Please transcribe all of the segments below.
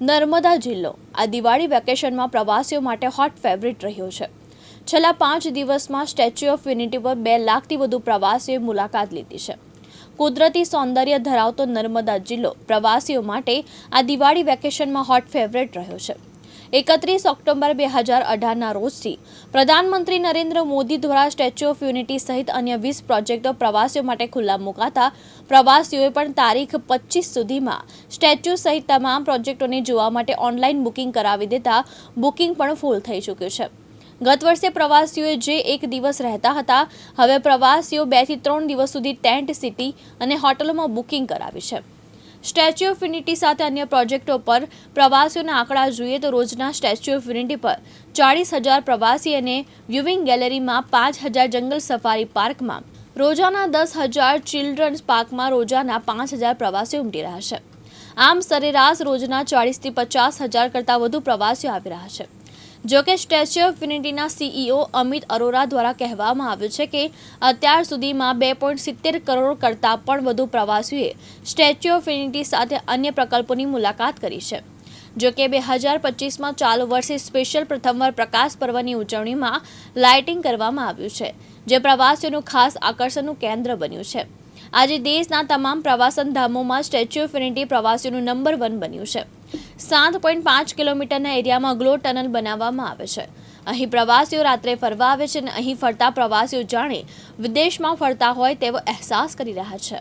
નર્મદા જિલ્લો. આ દિવાળી વેકેશનમાં પ્રવાસીઓ માટે હોટ ફેવરિટ રહ્યો છે. છેલ્લા પાંચ દિવસમાં સ્ટેચ્યુ ઓફ યુનિટી પર બે લાખથી વધુ પ્રવાસીઓએ મુલાકાત લીધી છે. કુદરતી સૌંદર્ય ધરાવતો નર્મદા જિલ્લો પ્રવાસીઓ માટે આ દિવાળી વેકેશનમાં હોટ ફેવરિટ રહ્યો છે. એકત્રીસ ઓક્ટોબર બે હજાર અઢારના રોજથી પ્રધાનમંત્રી નરેન્દ્ર મોદી દ્વારા સ્ટેચ્યુ ઓફ યુનિટી સહિત અન્ય વીસ પ્રોજેક્ટો પ્રવાસીઓ માટે ખુલ્લા મુકાતા પ્રવાસીઓએ પણ તારીખ પચીસ સુધીમાં સ્ટેચ્યુ સહિત તમામ પ્રોજેક્ટોને જોવા માટે ઓનલાઈન બુકિંગ કરાવી દેતા બુકિંગ પણ ફૂલ થઈ ચૂક્યું છે. ગત વર્ષે પ્રવાસીઓએ જે એક દિવસ રહેતા હતા, હવે પ્રવાસીઓ બેથી ત્રણ દિવસ સુધી ટેન્ટ, સિટી અને હોટલોમાં બુકિંગ કરાવી છે. સ્ટેચ્યુ ઓફ યુનિટી સાથે અન્ય પ્રોજેક્ટો પર પ્રવાસીઓના આંકડા જોઈએ તો રોજના સ્ટેચ્યુ ઓફ યુનિટી પર ચાળીસ હજાર પ્રવાસી અને વ્યુવિંગ ગેલેરીમાં પાંચ હજાર જંગલ સફારી પાર્કમાં, રોજાના દસ હજાર ચિલ્ડ્રન્સ પાર્કમાં રોજાના પાંચ હજાર પ્રવાસીઓ ઉમટી રહ્યા છે. આમ સરેરાશ રોજના ચાળીસથી પચાસ હજાર કરતાં વધુ પ્રવાસીઓ આવી રહ્યા છે. જોકે સ્ટેચ્યુ ઓફ યુનિટીના સીઈઓ અમિત અરોરા દ્વારા કહેવામાં આવ્યું છે કે અત્યાર સુધીમાં બે સિત્તેર કરોડ કરતાં પણ વધુ પ્રવાસીઓએ સ્ટેચ્યુ ઓફ યુનિટી સાથે અન્ય પ્રકલ્પોની મુલાકાત કરી છે. જોકે બે હજાર પચીસમાં ચાલુ વર્ષે સ્પેશિયલ પ્રથમવાર પ્રકાશ પર્વની ઉજવણીમાં લાઇટિંગ કરવામાં આવ્યું છે, જે પ્રવાસીઓનું ખાસ આકર્ષણનું કેન્દ્ર બન્યું છે. આજે દેશના તમામ પ્રવાસન ધામોમાં સ્ટેચ્યુ ઓફ યુનિટી પ્રવાસીઓનું નંબર વન બન્યું છે. સાત પોઈન્ટ પાંચ કિલોમીટરના એરિયામાં ગ્લો ટનલ બનાવવામાં આવે છે. અહીં પ્રવાસીઓ રાત્રે ફરવા આવે છે અને અહીં ફરતા પ્રવાસીઓ જાણે વિદેશમાં ફરતા હોય તેવો અહેસાસ કરી રહ્યા છે.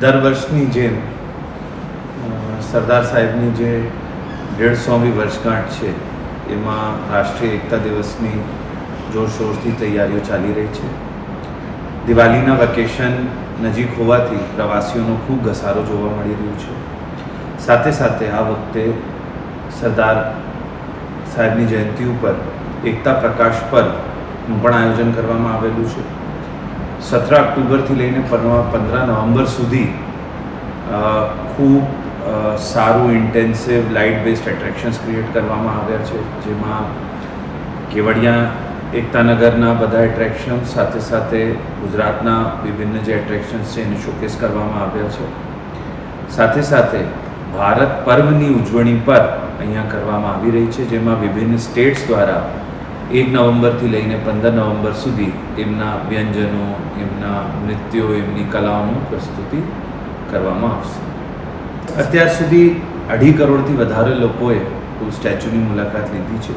દર વર્ષની જેમ સરદાર સાહેબની જે ડેઢસોમી વર્ષગાંઠ છે, એમાં રાષ્ટ્રીય એકતા દિવસની જોરશોરથી તૈયારીઓ ચાલી રહી છે. દિવાળીના વેકેશન નજીક હોવાથી પ્રવાસીઓનો ખૂબ ઘસારો જોવા મળી રહ્યો છે. સાથે સાથે આ વખતે સરદાર સાહેબની જયંતિ ઉપર એકતા પ્રકાશ પર્વનું પણ આયોજન કરવામાં આવેલું છે. સતર ઓક્ટોબરથી લઈને પંદર નવેમ્બર સુધી ખૂબ સારું intensive light based attractions create કરવામાં આવ્યા છે. જેમાં કેવડિયા, એકતાનગરના બધા એટ્રેક્શન્સ સાથે સાથે ગુજરાતના વિભિન્ન જે એટ્રેક્શન્સ છે એને શોકેસ કરવામાં આવ્યા છે. સાથે સાથે ભારત પર્વની ઉજવણી પર અહીંયા કરવામાં આવી રહી છે, જેમાં વિભિન્ન સ્ટેટ્સ દ્વારા એક નવેમ્બરથી લઈને પંદર નવેમ્બર સુધી એમના વ્યંજનો, એમના નૃત્યો, એમની કલાઓનું પ્રસ્તુતિ કરવામાં આવશે. અત્યાર સુધી અઢી કરોડથી વધારે લોકોએ સ્ટેચ્યુની મુલાકાત લીધી છે.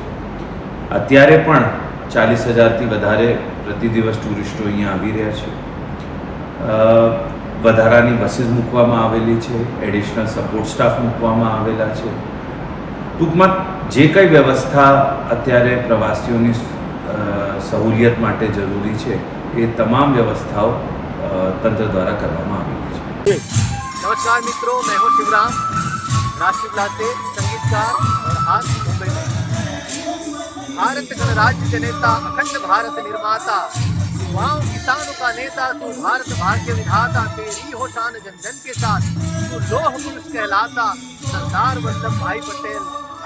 અત્યારે પણ ચાલીસ હજારથી વધારે પ્રતિ દિવસ ટુરિસ્ટો અહીંયા આવી રહ્યા છે. વધારાની બસીસ મૂકવામાં આવેલી છે, એડિશનલ સપોર્ટ સ્ટાફ મૂકવામાં આવેલા છે. ટૂંકમાં જે કંઈ વ્યવસ્થા અત્યારે પ્રવાસીઓની અ, સહુલિયત માટે જરૂરી છે એ તમામ વ્યવસ્થાઓ અ, તંત્ર દ્વારા કરવામાં આવેલી છે नमस्कार मित्रों मैं हूं शिवराम राष्ट्रीय से संगीतकार और आज मुंबई में भारत गणराज्य के नेता अखंड भारत निर्माता युवाओं किसानों का नेता तू भारत भाग्य विधाता तेरी हो शान जन जन के साथ तू लोह पुरुष कहलाता, सरदार वल्लभ भाई पटेल।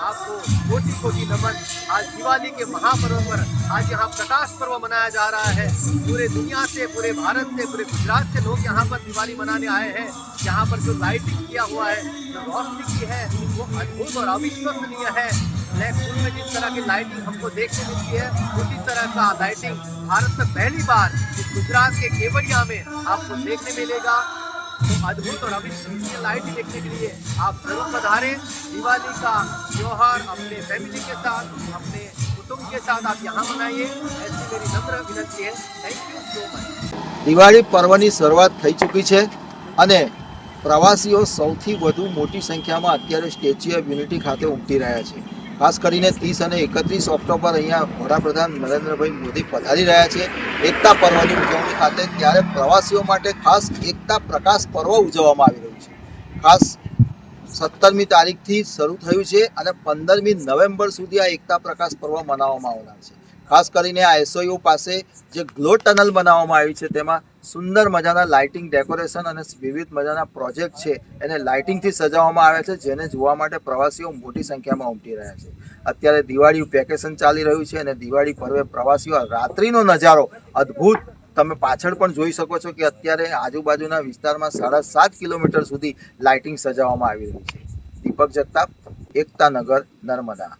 आपको कोटि कोटि नमन। आज दिवाली के महापर्व पर आज यहाँ प्रकाश पर्व मनाया जा रहा है। पूरे दुनिया से, पूरे भारत से, पूरे गुजरात से लोग यहाँ पर दिवाली मनाने आए हैं। यहाँ पर जो लाइटिंग किया हुआ है, जो रोशनी की है, वो अद्भुत और अविश्वसनीय है। ब्लैक में जिस तरह की लाइटिंग हमको देखने मिलती है, उसी तरह का लाइटिंग भारत में पहली बार इस गुजरात के केवड़िया में आपको देखने मिलेगा तो अद्भुत और अविश्वसनीय लाइटिंग देखने के लिए आप जरूर पधारें दिवाली का त्योहार अपने फैमिली के साथ अपने कुटुंब के साथ आप यहाँ मनाइए ऐसी मेरी नम्र विनंती है thank you so much Diwali પર્વની શરૂઆત થઈ ચૂકી છે અને પ્રવાસીઓ સૌથી વધુ મોટી સંખ્યામાં અત્યારે સ્ટેચ્યુ ઓફ યુનિટી ખાતે ઉમટી રહ્યા છે ખાસ કરીને ત્રીસ અને એકત્રીસ ઓક્ટોબર અહીંયા વડાપ્રધાન નરેન્દ્રભાઈ મોદી પધારી રહ્યા છે. એકતા પર્વની ઉજવણી ખાતે ત્યારે પ્રવાસીઓ માટે ખાસ એકતા પ્રકાશ પર્વ ઉજવવામાં આવી રહ્યું છે. ખાસ સત્તરમી તારીખથી શરૂ થયું છે અને પંદરમી નવેમ્બર સુધી આ એકતા પ્રકાશ પર્વ મનાવવામાં આવનાર છે. ખાસ કરીને આ એસઓયુ પાસે જે ગ્લો ટનલ બનાવવામાં આવી છે, તેમાં સુંદર મજાના લાઇટિંગ ડેકોરેશન અને વિવિધ મજાના પ્રોજેક્ટ છે. એને લાઇટિંગથી સજાવવામાં આવ્યા છે, જેને જોવા માટે પ્રવાસીઓ મોટી સંખ્યામાં ઉમટી રહ્યા છે. અત્યારે દિવાળી વેકેશન ચાલી રહ્યું છે અને દિવાળી પર્વે પ્રવાસીઓ રાત્રિનો નજારો અદ્ભુત. તમે પાછળ પણ જોઈ શકો છો કે અત્યારે આજુબાજુના વિસ્તારમાં સાડા સાત કિલોમીટર સુધી લાઇટિંગ સજાવવામાં આવી રહી છે. દીપક જગતાપ, એકતા નગર, નર્મદા.